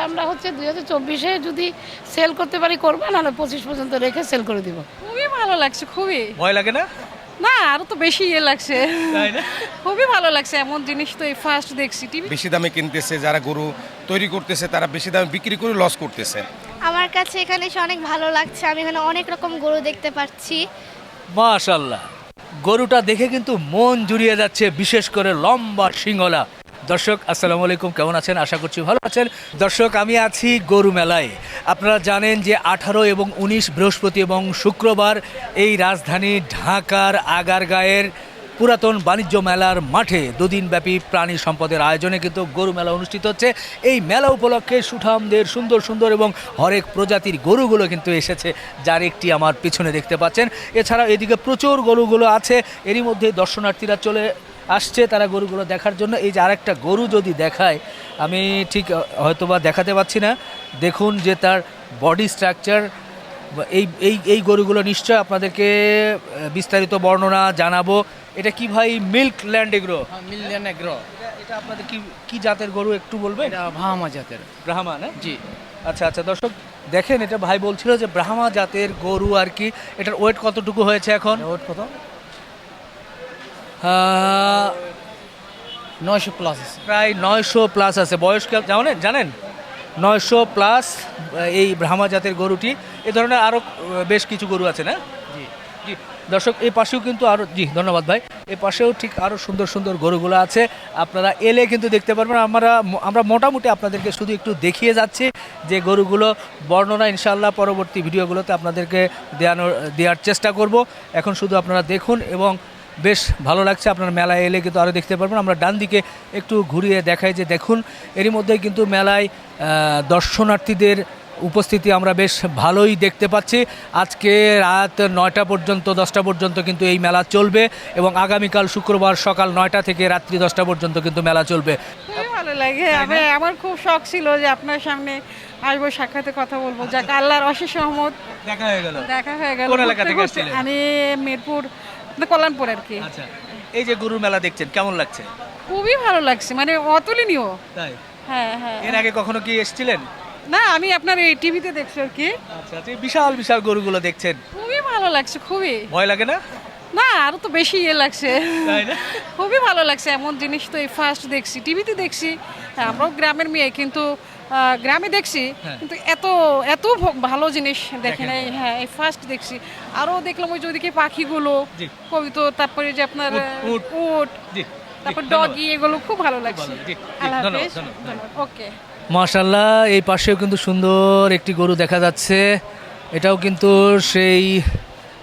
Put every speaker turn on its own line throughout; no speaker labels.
এটা আমরা হচ্ছে দুই হাজার চব্বিশে যদি সেল করতে পারি করব নাহলে পঁচিশ পর্যন্ত রেখে সেল করে দিব।
খুবই ভালো লাগছে খুবই।
ভয় লাগে না?
না আরও তো বেশি ইয়ে লাগছে। খুবই ভালো লাগছে এমন জিনিস তো এই ফার্স্ট দেখছি। টিভি
বেশি দামে কিনতেছে যারা গরু তৈরি করতেছে তারা বেশি দামে বিক্রি করে লস করতেছে।
আমার কাছে এখানে এসে অনেক ভালো লাগছে আমি এখানে অনেক রকম গরু দেখতে পাচ্ছি।
মাশাল্লাহ গরুটা দেখে কিন্তু মন জুড়িয়ে যাচ্ছে বিশেষ করে লম্বা সিংহলা। দর্শক, আসসালামু আলাইকুম। কেমন আছেন? আশা করছি ভালো আছেন। দর্শক, আমি আছি গরু মেলায়। আপনারা জানেন যে আঠারো এবং উনিশ বৃহস্পতি এবং শুক্রবার এই রাজধানী ঢাকার আগারগাঁয়ের পুরাতন বাণিজ্য মেলার মাঠে দুদিনব্যাপী প্রাণী সম্পদের আয়োজনে কিন্তু গরু মেলা অনুষ্ঠিত হচ্ছে। এই মেলা উপলক্ষে সুঠামদের সুন্দর সুন্দর এবং হরেক প্রজাতির গরুগুলো কিন্তু এসেছে, যার একটি আমার পিছনে দেখতে পাচ্ছেন। এছাড়া এদিকে প্রচুর গরুগুলো আছে। এরই মধ্যে দর্শনার্থীরা চলে আসছে তারা গরুগুলো দেখার জন্য। এই যে আরেকটা গরু যদি দেখায় আমি ঠিক হয়তোবা দেখাতে পাচ্ছি না। দেখুন যে তার বডি স্ট্রাকচার এই এই এই গরুগুলো নিশ্চয় আপনাদেরকে বিস্তারিত বর্ণনা জানাব। এটা কি ভাই milk land agro
million agro
এটা আপনাদের কি কি জাতের গরু একটু বলবেন?
এটা ভামা জাতের।
ব্রাহ্মা না?
জি।
আচ্ছা আচ্ছা দর্শক দেখেন এটা ভাই বলছিল যে ব্রাহ্মা জাতের গরু আর কি। এটার ওয়েট কতটুকু হয়েছে এখন?
ওয়েট কত? নয়শো প্লাস আছে।
প্রায় নয়শো প্লাস আছে। বয়স কে- জানেন জানেন? নয়শো প্লাস এই ব্রাহ্মা জাতের গরুটি। এ ধরনের আরও বেশ কিছু গরু আছে, না?
জি
জি। দর্শক এই পাশেও কিন্তু আরও জি, ধন্যবাদ ভাই। এই পাশেও ঠিক আরও সুন্দর সুন্দর গরুগুলো আছে। আপনারা এলে কিন্তু দেখতে পারবেন। আমরা আমরা মোটামুটি আপনাদেরকে শুধু একটু দেখিয়ে যাচ্ছি যে গরুগুলো বর্ণনা ইনশাল্লাহ পরবর্তী ভিডিওগুলোতে আপনাদেরকে দেওয়ানোর দেওয়ার চেষ্টা করব। এখন শুধু আপনারা দেখুন এবং বেশ ভালো লাগছে আপনার মেলায় এলে কিন্তু আরও দেখতে পারবেন। আমরা ডান দিকে একটু ঘুরিয়ে দেখাই যে দেখুন এরই মধ্যে কিন্তু মেলায় দর্শনার্থীদের উপস্থিতি আমরা বেশ ভালোই দেখতে পাচ্ছি। আজকে রাত নয়টা পর্যন্ত দশটা পর্যন্ত কিন্তু এই মেলা চলবে এবং আগামীকাল শুক্রবার সকাল নয়টা থেকে রাত্রি দশটা পর্যন্ত কিন্তু মেলা চলবে।
ভালো লাগে। আমি আমার খুব শখ ছিল যে আপনার সামনে আসব সাক্ষাতে কথা বলব। যাক আল্লাহর অশেষ সহমত
দেখা হয়ে গেল।
দেখা হয়ে গেল? আমি মিরপুর কল্যাণপুর আর কি।
আচ্ছা এই যে গরুর মেলা দেখছেন কেমন লাগছে?
খুবই ভালো লাগছে মানে অতুলনীয়।
তাই?
হ্যাঁ হ্যাঁ।
এর আগে কখনো কি এসেছিলেন?
না আমি আপনার এই টিভিতে দেখছি আর কি।
আচ্ছা আচ্ছা এই বিশাল বিশাল গরুগুলো দেখছেন।
খুবই ভালো লাগছে খুবই।
ভয় লাগে না?
না আরও তো বেশি ইয়ে লাগছে।
তাই না?
খুবই ভালো লাগছে এমন জিনিস তো এই ফার্স্ট দেখছি টিভিতে দেখছি। হ্যাঁ, আমরাও গ্রামের মেয়ে কিন্তু গ্রামে দেখছি
হ্যাঁ।
কিন্তু এত এত ভ- ভালো জিনিস দেখে নাই। হ্যাঁ এই ফার্স্ট দেখছি। আরও দেখলাম ওই যে ওইদিকে পাখিগুলো। কবিতো তারপরে যে আপনার
উট,
তারপর ডগি এগুলো খুব ভালো লাগছে। ওকে।
মাশাল্লাহ এই পাশেও কিন্তু সুন্দর একটি গরু দেখা যাচ্ছে। এটাও কিন্তু সেই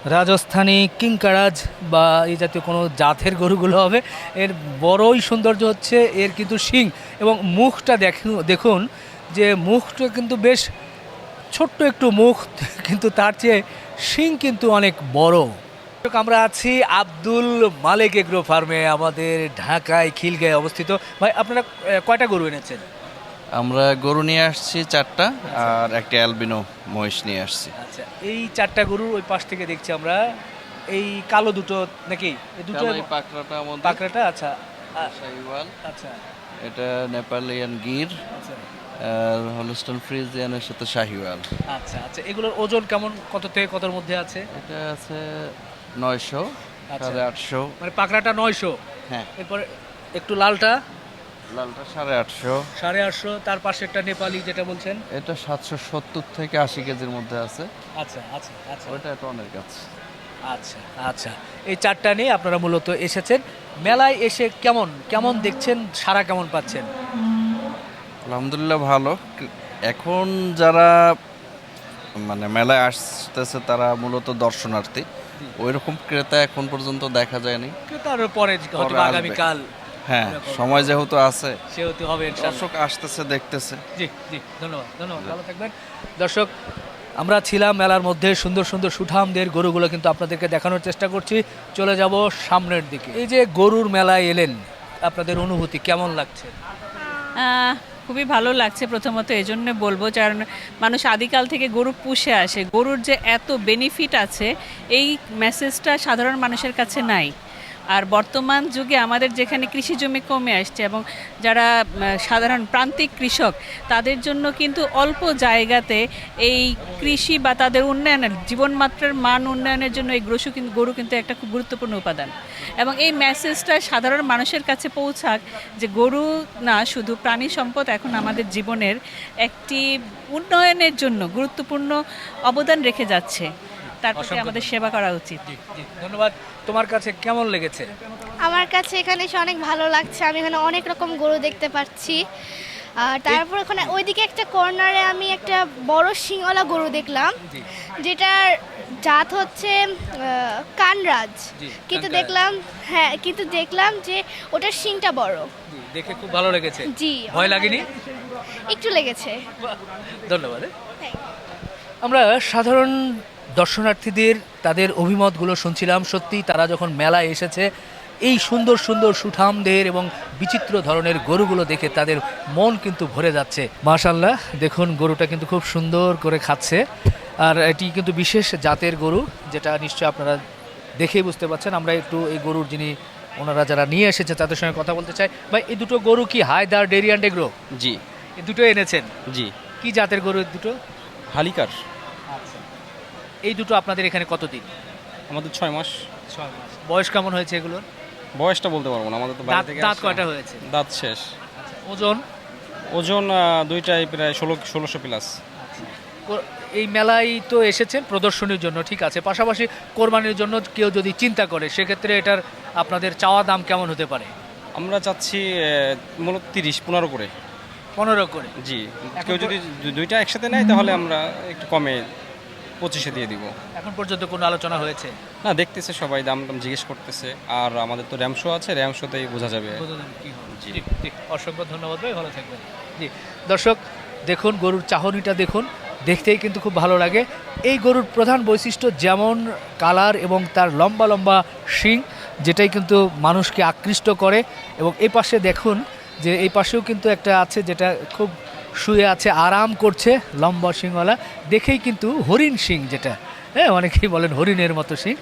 রাজস্থানী কিংকারাজ বা এই জাতীয় কোনো জাতের গরুগুলো হবে। এর বড়ই সৌন্দর্য হচ্ছে এর কিন্তু শিং এবং মুখটা দেখুন দেখুন যে মুখটা কিন্তু বেশ ছোট্ট একটু মুখ কিন্তু তার চেয়ে শিং কিন্তু অনেক বড়। আমরা আছি আব্দুল মালেক এগ্রো ফার্মে আমাদের ঢাকায় খিলগায় অবস্থিত। ভাই আপনারা কয়টা গরু এনেছেন?
আমরা গরু নিয়ে আসছি চারটা আর একটা অ্যালবিনো মহিষ নিয়ে আসছি।
আচ্ছা এই চারটা গরুর ওই পাশ থেকে দেখছি আমরা এই কালো দুটো নাকি? এই দুটো
পাকড়াটা আমাদের।
পাকড়াটা আচ্ছা।
শাহিওয়াল।
আচ্ছা।
এটা নেপালিয়ান গির।
আচ্ছা।
হলস্টন ফ্রিজিয়ানের সাথে শাহিওয়াল।
আচ্ছা আচ্ছা এগুলোর ওজন কেমন? কত থেকে কতর মধ্যে আছে?
এটা আছে নয়শো
আচ্ছা।
সাড়ে আটশো।
মানে পাকড়াটা নয়শো?
হ্যাঁ।
এরপরে একটু লালটা?
লালটা সাড়ে আটশো।
সাড়ে আটশো তার পাশে একটা নেপালি যেটা বলছেন?
এটা সাতশো সত্তর থেকে আশি কেজির মধ্যে আছে।
আচ্ছা আচ্ছা আচ্ছা।
ওটা টনের কাছে
আচ্ছা আচ্ছা। এই চারটা নিয়ে আপনারা মূলত এসেছেন। মেলায় এসে কেমন কেমন দেখছেন? সারা কেমন পাচ্ছেন?
আলহামদুলিল্লাহ ভালো। এখন যারা মানে মেলায় আসতেছে তারা মূলত দর্শনার্থী। ওই রকম ক্রেতা এখন পর্যন্ত দেখা যায়নি।
পরে। আগামীকাল।
হ্যাঁ সময় যেহেতু আছে
সেহেতু হবে
দর্শক আসতেছে দেখতেছে।
জি জি ধন্যবাদ ধন্যবাদ ভালো থাকবেন। দর্শক আমরা ছিলাম মেলার মধ্যে সুন্দর সুন্দর সুঠামদের গরুগুলো কিন্তু আপনাদেরকে দেখানোর চেষ্টা করছি। চলে যাব সামনের দিকে। এই যে গরুর মেলায় এলেন আপনাদের অনুভূতি কেমন লাগছে?
খুবই ভালো লাগছে প্রথমত এই জন্য বলব, কারণ মানুষ আদিকাল থেকে গরু পুষে আসে। গরুর যে এত বেনিফিট আছে, এই মেসেজটা সাধারণ মানুষের কাছে নাই। আর বর্তমান যুগে আমাদের যেখানে কৃষি জমি কমে আসছে এবং যারা সাধারণ প্রান্তিক কৃষক, তাদের জন্য কিন্তু অল্প জায়গাতে এই কৃষি বা তাদের উন্নয়নের, জীবনমাত্রার মান উন্নয়নের জন্য এই গরু কিন্তু গরু কিন্তু একটা খুব গুরুত্বপূর্ণ উপাদান। এবং এই মেসেজটা সাধারণ মানুষের কাছে পৌঁছাক যে গরু না, শুধু প্রাণী সম্পদ এখন আমাদের জীবনের একটি উন্নয়নের জন্য গুরুত্বপূর্ণ অবদান রেখে যাচ্ছে। তার প্রতি আমাদের সেবা করা উচিত।
জি জি ধন্যবাদ। তোমার কাছে কেমন লেগেছে?
আমার কাছে এখানে এসে অনেক ভালো লাগছে। আমি এখানে অনেক রকম গরু দেখতে পাচ্ছি। আর তারপর ওখানে ওইদিকে একটা কর্নারে আমি একটা বড় শিংওয়ালা গরু দেখলাম যেটার জাত হচ্ছে কানরাজ। কিন্তু দেখলাম হ্যাঁ কিন্তু দেখলাম যে ওটার শিংটা বড়।
দেখে খুব ভালো লেগেছে।
জি।
ভয় লাগেনি?
একটু লেগেছে।
ধন্যবাদ। আমরা সাধারণ দর্শনার্থীদের তাদের অভিমতগুলো শুনছিলাম। সত্যি তারা যখন মেলায় এসেছে এই সুন্দর সুন্দর সুঠাম দেহের এবং বিচিত্র ধরনের গরুগুলো দেখে তাদের মন কিন্তু ভরে যাচ্ছে। মাশাল্লাহ দেখুন গরুটা কিন্তু খুব সুন্দর করে খাচ্ছে। আর এটি কিন্তু বিশেষ জাতের গরু যেটা নিশ্চয়ই আপনারা দেখেই বুঝতে পারছেন। আমরা একটু এই গরুর যিনি ওনারা যারা নিয়ে এসেছে তাদের সঙ্গে কথা বলতে চাই। ভাই এই দুটো গরু কি হায়দার ডেরি অ্যান্ড এগ্রো?
জি।
এই দুটো এনেছেন?
জি।
কি জাতের গরু এই দুটো?
হালিকার।
এই দুটো আপনাদের এখানে কতদিন?
আমাদের ছয় মাস।
ছয় মাস। বয়স কেমন হয়েছে এগুলোর?
বয়সটা বলতে পারব না আমাদের তো বাইরে
দাঁত
থেকে
দাঁত কয়টা হয়েছে?
দাঁত শেষ।
ওজন?
ওজন দুইটাই প্রায় ষোলো ষোলোশো প্লাস
কো- এই মেলায় তো এসেছেন প্রদর্শনীর জন্য ঠিক আছে। পাশাপাশি কোরবানির জন্য কেউ যদি চিন্তা করে সেক্ষেত্রে এটার আপনাদের চাওয়া দাম কেমন হতে পারে?
আমরা চাচ্ছি মূলত তিরিশ পনেরো করে।
পনেরো করে?
জি। কেউ যদি দুইটা একসাথে নেয় তাহলে আমরা একটু কমে পঁচিশে দিয়ে দিব।
এখন পর্যন্ত কোনো আলোচনা হয়েছে?
না দেখতেছে সবাই দাম দাম জিজ্ঞেস করতেছে। আর আমাদের তো র্যাম শো আছে র্যাম শোতেই বোঝা যাবে।
জি। জি অসংখ্য ধন্যবাদ ভাই ভালো থাকবেন। জি দর্শক দেখুন গরুর চাহনিটা দেখুন দেখতেই কিন্তু খুব ভালো লাগে। এই গরুর প্রধান বৈশিষ্ট্য যেমন কালার এবং তার লম্বা লম্বা শিং যেটাই কিন্তু মানুষকে আকৃষ্ট করে। এবং এই পাশে দেখুন যে এই পাশেও কিন্তু একটা আছে যেটা খুব শুয়ে আছে আরাম করছে লম্বা শিংওয়ালা। দেখেই কিন্তু হরিণ শিং যেটা। হ্যাঁ অনেকেই বলেন হরিণের মতো শিং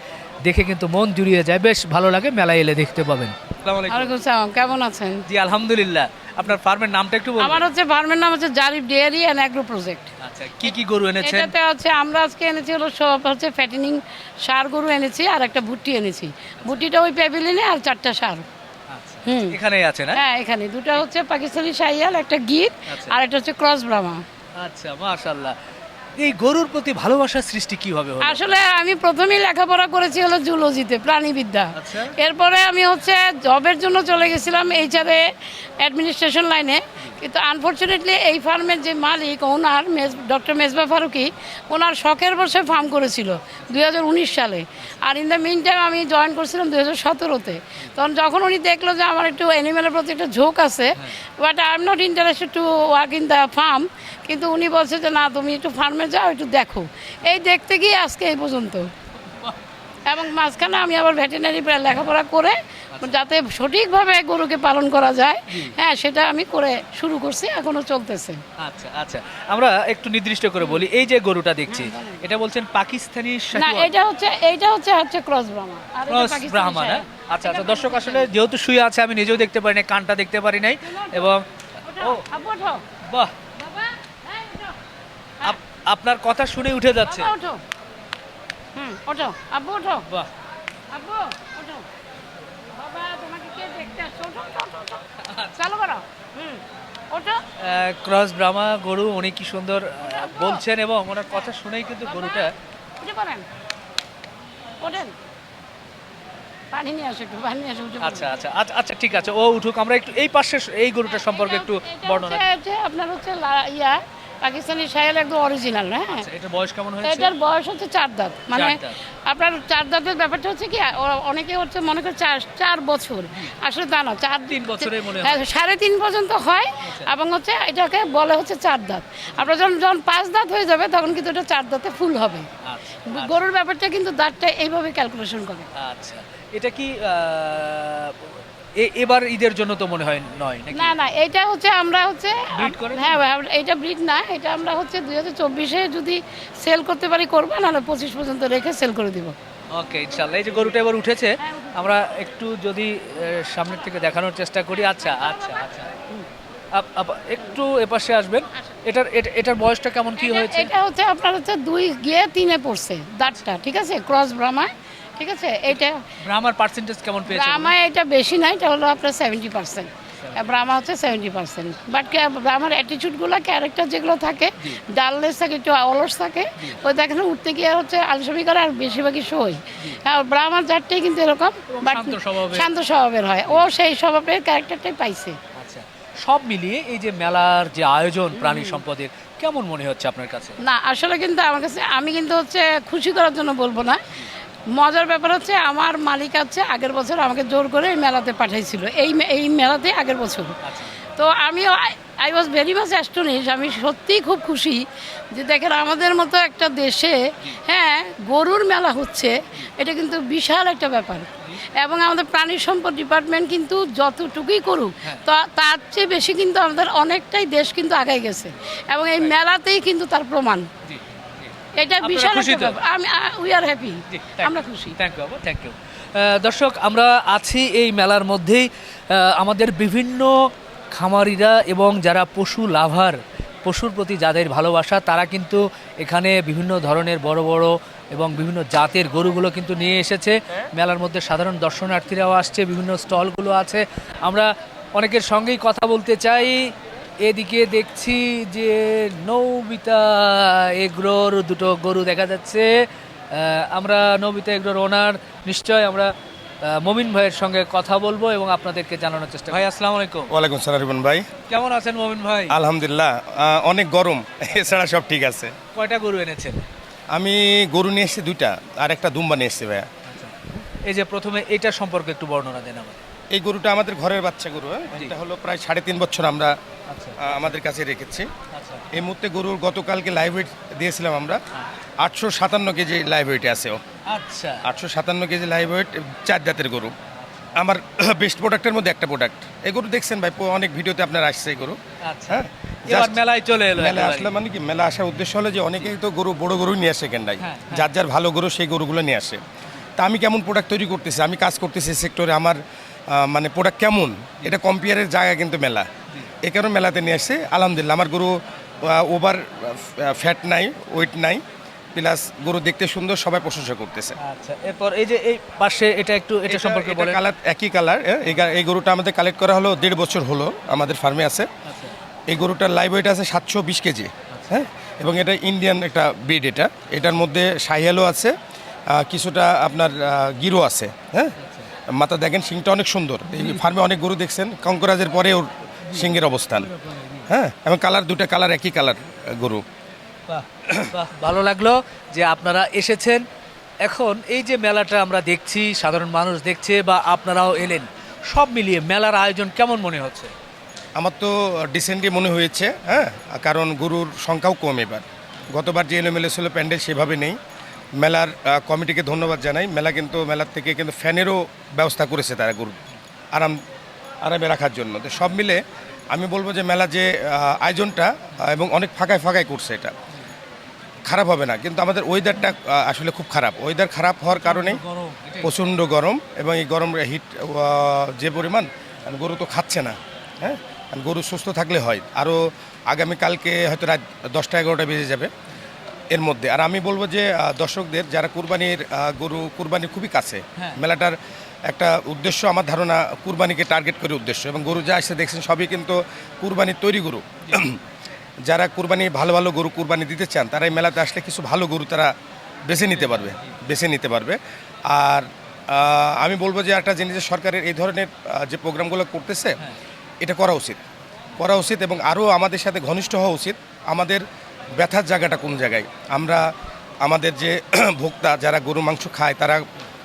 দেখে কিন্তু মন জুড়িয়ে যায়। বেশ ভালো লাগে মেলায় এলে দেখতে পাবেন।
কেমন আছেন?
জি আলহামদুলিল্লাহ। আপনার ফার্মের নামটা একটু বলুন
আমার হচ্ছে ফার্মের নাম হচ্ছে Zarif dairy and agro project.
আচ্ছা কি কি গরু এনেছেন?
এটাতে হচ্ছে আমরা আজকে এনেছি হলো সব হচ্ছে ফ্যাটেনিং সার গরু এনেছি আর একটা ভুট্টি এনেছি। ভুট্টিটা ওই প্যাভিলিনে আর চারটা সার।
এখানেই আছে না?
হ্যাঁ এখানে। দুটো হচ্ছে পাকিস্তানি শাইয়াল একটা গির
আচ্ছা।
আর একটা হচ্ছে ক্রস ব্রামা
আচ্ছা মাশাআল্লাহ। এই গরুর প্রতি ভালোবাসার সৃষ্টি কীভাবে হলো?
আসলে আমি প্রথমেই লেখাপড়া করেছি হলো জুলজিতে প্রাণীবিদ্যা।
আচ্ছা।
এরপরে আমি হচ্ছে জবের জন্য চলে গেছিলাম এই এইচআরে অ্যাডমিনিস্ট্রেশন লাইনে। কিন্তু আনফর্চুনেটলি এই ফার্মের যে মালিক ওনার মেজ ডক্টর মেজবা ফারুকি ওনার শখের বসে ফার্ম করেছিল দুই হাজার উনিশ সালে। আর ইন দ্য মিন টাইম আমি জয়েন করছিলাম দুই হাজার সতেরোতে। তখন যখন উনি দেখল যে আমার একটু অ্যানিমেলের প্রতি একটা ঝোঁক আছে but I am not interested to work in the farm কিন্তু উনি বলছে যে না তুমি একটু ফার্মে যাও একটু দেখো। এই দেখতে গিয়ে আজকে এই পর্যন্ত। এবং মাঝখানে আমি আবার ভেটেনারি লেখাপড়া করে যাতে সঠিকভাবে গরুকে পালন করা যায় হ্যাঁ সেটা আমি করে শুরু করছি এখনও চলতেছে।
আচ্ছা আচ্ছা। আমরা একটু নির্দিষ্ট করে বলি এই যে গরুটা দেখছি এটা বলছেন পাকিস্তানি
না এটা হচ্ছে এইটা হচ্ছে হচ্ছে ক্রস ব্রাহ্মা
ক্রস ব্রাহ্মা না? আচ্ছা আচ্ছা দর্শক আসলে যেহেতু শুয়ে আছে আমি নিজেও দেখতে পারি না কানটা দেখতে পারি নাই এবং ও বাহ আপনার কথা শুনে উঠে যাচ্ছে।
বাবা ওঠো। হুম ওঠো। আব্বু ওঠো।
বাহ।
আব্বু ওঠো। বাবা তোমাকে কে দেখতে আসছে? ওঠো ওঠো, ওঠো, ওঠো। চালু করো। হুম ওঠো।
ক্রস ব্রাহ্মা গরু উনি কি সুন্দর আহ, বলছেন এবং ওনার কথা শুনেই কিন্তু গরুটা
উঠে পড়েন। ওঠেন। পানি নিয়ে আসো একটু পানি নিয়ে আসো উঠে পড়েন।
আচ্ছা আচ্ছা আচ্ছা আচ্ছা ঠিক আছে ও উঠুক। আমরা একটু এই পাশে এই গরুটা সম্পর্কে একটু
এটা
বর্ণনা
হচ্ছে- হচ্ছে আপনার হচ্ছে লা- ইয়া। পাকিস্তানি সাহেল একদম অরিজিনাল হ্যাঁ?
আচ্ছা, এটার বয়স কেমন হয়েছে?
এটার বয়স হচ্ছে চার দাঁত। মানে আপনার চার দাঁতের ব্যাপারটা হচ্ছে কি অনেকে হচ্ছে মনে করে চার চার বছর। আসলে তা না চার
তিন বছরে মনে হয়।
হ্যাঁ, সাড়ে তিন পর্যন্ত হয় এবং হচ্ছে এটাকে বলে হচ্ছে চার দাঁত। আপনার যখন যখন পাঁচ দাঁত হয়ে যাবে তখন কিন্তু এটা চার দাঁতে ফুল হবে।
আচ্ছা।
গরুর ব্যাপারটা কিন্তু দাঁতটা এইভাবে ক্যালকুলেশন করে।
আচ্ছা। এটা কি এবার ঈদের জন্য তো মনে হয় নয় নাকি?
না না এটা হচ্ছে আমরা হচ্ছে হ্যাঁ আমরা- এটা ব্রিড না এটা আমরা হচ্ছে দুই হাজার চব্বিশে যদি সেল করতে পারি করব নাহলে পঁচিশ পর্যন্ত রেখে সেল করে দিব।
ওকে ইনশাল্লাহ। এই যে গরুটা এবার উঠেছে আমরা একটু যদি সামনের থেকে দেখানোর চেষ্টা করি। আচ্ছা আচ্ছা আচ্ছা। একটু এপাশে আসবেন। এটার এটা- এটার বয়সটা কেমন কি হয়েছে?
এটা হচ্ছে আপনার হচ্ছে দুই গিয়ে তিনে পড়ছে দাঁতটা ঠিক আছে? ক্রস ব্রাহ্মা ঠিক আছে? এটা
ব্রাহ্মার পার্সেন্টেজ কেমন পেয়েছে
ব্রাহ্মা এটা বেশি নাই এটা হলো আপনার সেভেন্টি পার্সেন্ট ব্রাহ্মা হচ্ছে সেভেন্টি পার্সেন্ট বাট ব্রাহ্মার অ্যাটিচিউডগুলো ক্যারেক্টার যেগুলো থাকে ডালনেস থাকে একটু অলস থাকে ওই দেখেন উঠতে গিয়ে হচ্ছে আলসমি করে আর বেশিরভাগই সই আর ব্রাহ্মার জাতটাই কিন্তু এরকম বাট
শান্ত স্বভাবের।
হয়। ও সেই স্বভাবের ক্যারেক্টারটাই পাইছে।
আচ্ছা সব মিলিয়ে এই যে মেলার যে আয়োজন প্রাণী সম্পদের কেমন মনে হচ্ছে আপনার কাছে?
না আসলে কিন্তু আমার কাছে আমি কিন্তু হচ্ছে খুশি করার জন্য বলব না। মজার ব্যাপার হচ্ছে আমার মালিক আছে আগের বছর আমাকে জোর করে এই মেলাতে পাঠাইছিল। এই এই মেলাতে আগের বছর। তো আমিও I was very much astonish আমি সত্যিই খুব খুশি যে দেখেন আমাদের মতো একটা দেশে হ্যাঁ গরুর মেলা হচ্ছে এটা কিন্তু বিশাল একটা ব্যাপার। এবং আমাদের প্রাণী সম্পদ ডিপার্টমেন্ট কিন্তু যতটুকুই করুক তা- তার চেয়ে বেশি কিন্তু আমাদের অনেকটাই দেশ কিন্তু আগায় গেছে। এবং এই মেলাতেই কিন্তু তার প্রমাণ। এটা বিশাল। আমি উই আর হ্যাপি আমরা খুশি।
থ্যাংক ইউ থ্যাংক ইউ দর্শক আমরা আছি এই মেলার মধ্যেই। আমাদের বিভিন্ন খামারিরা এবং যারা পশু লাভার পশুর প্রতি যাদের ভালোবাসা তারা কিন্তু এখানে বিভিন্ন ধরনের বড় বড় এবং বিভিন্ন জাতের গরুগুলো কিন্তু নিয়ে এসেছে। মেলার মধ্যে সাধারণ দর্শনার্থীরাও আসছে বিভিন্ন স্টলগুলো আছে। আমরা অনেকের সঙ্গেই কথা বলতে চাই। এদিকে দেখছি যে নৌবিতা এগ্রোর দুটো গরু দেখা যাচ্ছে। আমরা নৌবিতা এগ্রোর ওনার নিশ্চয় আমরা মমিন ভাইয়ের সঙ্গে কথা বলব এবং আপনাদেরকে জানানোর চেষ্টা ভাই আসসালামু আলাইকুম।
ওয়ালাইকুম সালাম রিবন ভাই।
কেমন আছেন মমিন ভাই?
আলহামদুলিল্লাহ অনেক গরম এছাড়া সব ঠিক আছে।
কয়টা গরু এনেছেন?
আমি গরু নিয়ে এসেছি দুইটা আর একটা দুম্বা নিয়ে এসেছি ভাইয়া।
এই যে প্রথমে এটা সম্পর্কে একটু বর্ণনা দেন আমার
এই গরুটা আমাদের ঘরের বাচ্চা গরু হ্যাঁ? এটা হলো প্রায় সাড়ে তিন বছর আমরা
আচ্ছা।
আমাদের কাছে রেখেছি।
আচ্ছা।
এই মুহূর্তে গরুর গতকালকে লাইভ ওয়েট দিয়েছিলাম আমরা। আটশো সাতান্ন কেজি লাইভ ওয়েটে আছে ও।
আচ্ছা।
আটশো সাতান্ন কেজি লাইভ ওয়েট চার জাতের গরু। আমার বেস্ট প্রোডাক্টের মধ্যে একটা প্রোডাক্ট এই গরু দেখছেন ভাই অনেক ভিডিওতে আপনার আসছে এই গরু।
আচ্ছা।
হ্যাঁ?
মেলায় চলে এলো
মেলা আসলে মানে কি? মেলা আসার উদ্দেশ্য হলো যে অনেকেই তো গরু বড় গরু নিয়ে আসে কেন্দাই
হ্যাঁ,
যার যার ভালো গরু সেই গরুগুলো নিয়ে আসে। তা আমি কেমন প্রোডাক্ট তৈরি করতেছি? আমি কাজ করতেছি সেক্টরে আমার মানে প্রোডাক্ট কেমন এটা কম্পেয়ারের জায়গা কিন্তু মেলা। এ কারণে মেলাতে নিয়ে আসছে আলহামদুলিল্লাহ। আমার গরু ওভার ফ্যাট নাই ওয়েট নাই প্লাস গরু দেখতে সুন্দর সবাই প্রশংসা করতেছে।
আচ্ছা এরপর এই যে এই পাশে এটা একটু এটা সম্পর্কে বলেন।
কালার একই কালার এই এই গরুটা আমাদের কালেক্ট করা হলো দেড় বছর হলো আমাদের ফার্মে আছে।
আচ্ছা।
এই গরুটার লাইভ ওয়েট আছে সাতশো বিশ কেজি হ্যাঁ এবং এটা ইন্ডিয়ান একটা ব্রিড এটা। এটার মধ্যে সাহিয়ালও আছে কিছুটা আপনার গিরো আছে হ্যাঁ মাথা দেখেন শিংটা অনেক সুন্দর। এই ফার্মে অনেক গরু দেখছেন কঙ্করাজের পরে ওর শিংয়ের অবস্থান। হ্যাঁ এবং কালার দুটা কালার একই কালার গরু।
ভালো লাগল যে আপনারা এসেছেন। এখন এই যে মেলাটা আমরা দেখছি সাধারণ মানুষ দেখছে বা আপনারাও এলেন সব মিলিয়ে মেলার আয়োজন কেমন মনে হচ্ছে?
আমার তো ডিসেন্টলি মনে হয়েছে হ্যাঁ কারণ গরুর সংখ্যাও কম এবার। গতবার যে এলোমেলো ছিল প্যান্ডেল সেভাবে নেই। মেলার কমিটিকে ধন্যবাদ জানাই। মেলা কিন্তু মেলার থেকে কিন্তু ফ্যানেরও ব্যবস্থা করেছে তারা গরু আরাম আরামে রাখার জন্য। তো সব মিলে আমি বলব যে মেলা যে আয়োজনটা এবং অনেক ফাঁকায় ফাঁকায় করছে এটা। খারাপ হবে না কিন্তু আমাদের ওয়েদারটা আসলে খুব খারাপ। ওয়েদার খারাপ হওয়ার কারণে প্রচণ্ড গরম এবং এই গরম হিট যে পরিমাণ গরু তো খাচ্ছে না হ্যাঁ? আর গরু সুস্থ থাকলে হয়। আরও আগামীকালকে হয়তো রাত দশটা এগারোটা বেজে যাবে। এর মধ্যে। আর আমি বলব যে দর্শকদের যারা কুরবানির গরু কুরবানি খুবই কাছে
হ্যাঁ।
মেলাটার একটা উদ্দেশ্য আমার ধারণা কুরবানিকে টার্গেট করে উদ্দেশ্য। এবং গরু যা আসছে দেখছেন সবই কিন্তু কুরবানির তৈরি গরু। যারা কুরবানি ভালো ভালো গরু কুরবানি দিতে চান তারা এই মেলাতে আসলে কিছু ভালো গরু তারা বেছে নিতে পারবে বেছে নিতে পারবে। আর আমি বলব যে একটা জিনিস সরকারের এই ধরনের যে প্রোগ্রামগুলো করতেছে এটা করা উচিত। করা উচিত এবং আরও আমাদের সাথে ঘনিষ্ঠ হওয়া উচিত। আমাদের ব্যথার জায়গাটা কোন জায়গায়? আমরা, আমাদের যে ভোক্তা যারা গরু মাংস খায়, তারা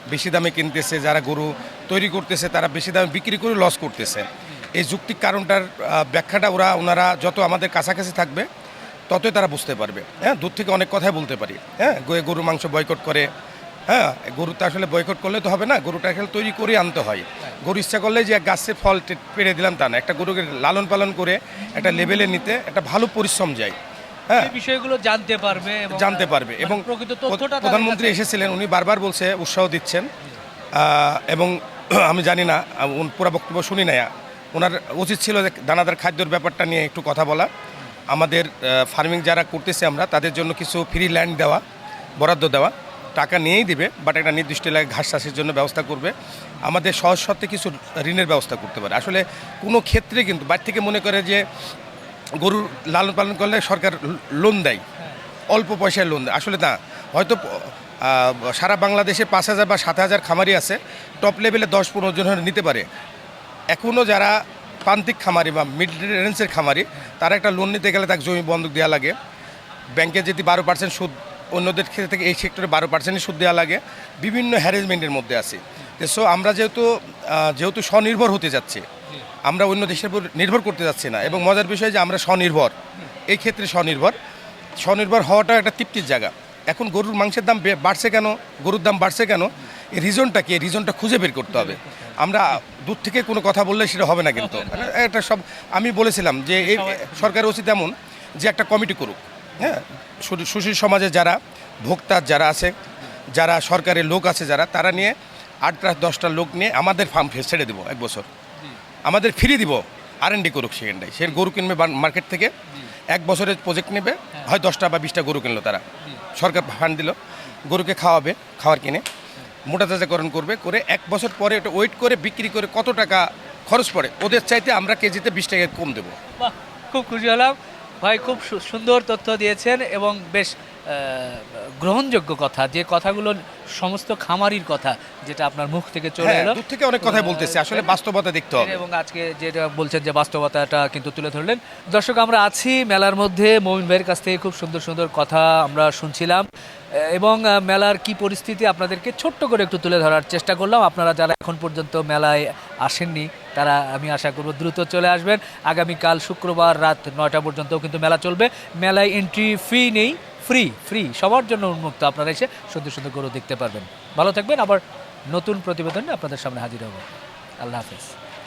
বেশি দামে কিনতেছে, যারা গরু তৈরি করতেছে, তারা বেশি দামে বিক্রি করে লস করতেছে। এই যুক্তিক কারণটার ব্যাখ্যাটা ওরা, ওনারা যত আমাদের কাছাকাছি থাকবে, ততই তারা বুঝতে পারবে। হ্যাঁ দূর থেকে অনেক কথাই বলতে পারি। হ্যাঁ গরু মাংস বয়কট করে হ্যাঁ গরুটা আসলে বয়কট করলে তো হবে না, গরুটা আসলে তৈরি করে আনতে হয়। গরু ইচ্ছা করলে যে গাছের ফল পেড়ে দিলাম তা না, একটা গরুকে লালন পালন করে একটা লেভেলে নিতে একটা ভালো পরিশ্রম যায়। হ্যাঁ।
বিষয়গুলো জানতে পারবে এবং
জানতে পারবে।
মানে
এবং
প্রকৃত তথ্যটা
প্রধানমন্ত্রী এসেছিলেন উনি বারবার বলছে উৎসাহ দিচ্ছেন। এবং আমি জানি না পুরো বক্তব্য শুনি না ওনার উচিত ছিল যে দানাদার খাদ্যর ব্যাপারটা নিয়ে একটু কথা বলা। আমাদের ফার্মিং যারা করতেছে আমরা তাদের জন্য কিছু ফ্রি ল্যান্ড দেওয়া বরাদ্দ দেওয়া। টাকা নিয়েই দিবে বাট একটা নির্দিষ্ট এলাকায় ঘাস চাষের জন্য ব্যবস্থা করবে। আমাদের সহজ সত্ত্বে কিছু ঋণের ব্যবস্থা করতে পারে। আসলে কোনো ক্ষেত্রে কিন্তু বাইরে থেকে মনে করে যে গরুর লালন পালন করলে সরকার লোন দেয়। অল্প পয়সায় লোন দেয়। আসলে না, হয়তো সারা বাংলাদেশে পাঁচ হাজার বা সাত হাজার খামারি আছে টপ লেভেলে দশ পনেরো জন নিতে পারে। এখনও যারা প্রান্তিক খামারি বা মিড রেঞ্জের খামারি, তারা একটা লোন নিতে গেলে তাকে জমি বন্ধক দেওয়া লাগে। ব্যাংকে যদি বারো পার্সেন্ট সুদ, অন্যদের ক্ষেত্রে থেকে এই সেক্টরে বারো পার্সেন্টই সুদ দেওয়া লাগে। বিভিন্ন হ্যারেজমেন্টের মধ্যে আছি। সো আমরা যেহেতু যেহেতু স্বনির্ভর হতে যাচ্ছি আমরা অন্য দেশের উপর নির্ভর করতে যাচ্ছি না। এবং মজার বিষয় যে আমরা স্বনির্ভর। এই ক্ষেত্রে স্বনির্ভর। স্বনির্ভর হওয়াটা একটা তৃপ্তির জায়গা। এখন গরুর মাংসের দাম বাড়ছে কেন? গরুর দাম বাড়ছে কেন? এই রিজনটা কি? রিজনটা খুঁজে বের করতে হবে। আমরা দূর থেকে কোনো কথা বললে সেটা হবে না কিন্তু। একটা সব আমি বলেছিলাম যে এই সরকারের উচিত এমন যে একটা কমিটি করুক। হ্যাঁ? সুশীল সমাজে যারা ভোক্তা যারা আছে, যারা সরকারের লোক আছে যারা, তারা নিয়ে আটটা দশটা লোক নিয়ে আমাদের ফার্ম ছেড়ে দেবো এক বছর। আমাদের ফ্রি দিব আর এন ডি করুক সেখানটায় সে গরু কিনবে মার্কেট থেকে এক বছরের প্রজেক্ট নেবে হয়। দশটা বা বিশটা গরু কিনলো তারা। সরকার ফান্ড দিল গরুকে খাওয়াবে খাওয়ার কিনে। মোটা তাজাকরণ করবে করে এক বছর পরে ওটা ওয়েট করে বিক্রি করে কত টাকা খরচ পড়ে ওদের চাইতে আমরা কেজিতে বিশ টাকা কম দেবো।
বাহ খুব খুশি হলাম। ভাই খুব সুন্দর তথ্য দিয়েছেন এবং বেশ গ্রহণযোগ্য কথা যে কথাগুলো সমস্ত খামারির কথা যেটা আপনার মুখ থেকে চলে
হ্যাঁ
এলো।
দূর থেকে অনেক কথাই বলতেছে আসলে বাস্তবতা দেখতে হবে।
এবং আজকে যেটা বলছেন যে বাস্তবতাটা কিন্তু তুলে ধরলেন। দর্শক আমরা আছি মেলার মধ্যে মমিন ভাইয়ের কাছ থেকে খুব সুন্দর সুন্দর কথা আমরা শুনছিলাম। এবং মেলার কি পরিস্থিতি আপনাদেরকে ছোট্ট করে একটু তুলে ধরার চেষ্টা করলাম। আপনারা যারা এখন পর্যন্ত মেলায় আসেননি তারা আমি আশা করব দ্রুত চলে আসবেন। আগামীকাল শুক্রবার রাত নয়টা পর্যন্তও কিন্তু মেলা চলবে। মেলায় এন্ট্রি ফি নেই। ফ্রি ফ্রি সবার জন্য উন্মুক্ত। আপনারা এসে সুন্দর সুন্দর গরু দেখতে পারবেন। ভালো থাকবেন। আবার নতুন প্রতিবেদনে আপনাদের সামনে হাজির হব। আল্লাহ হাফেজ।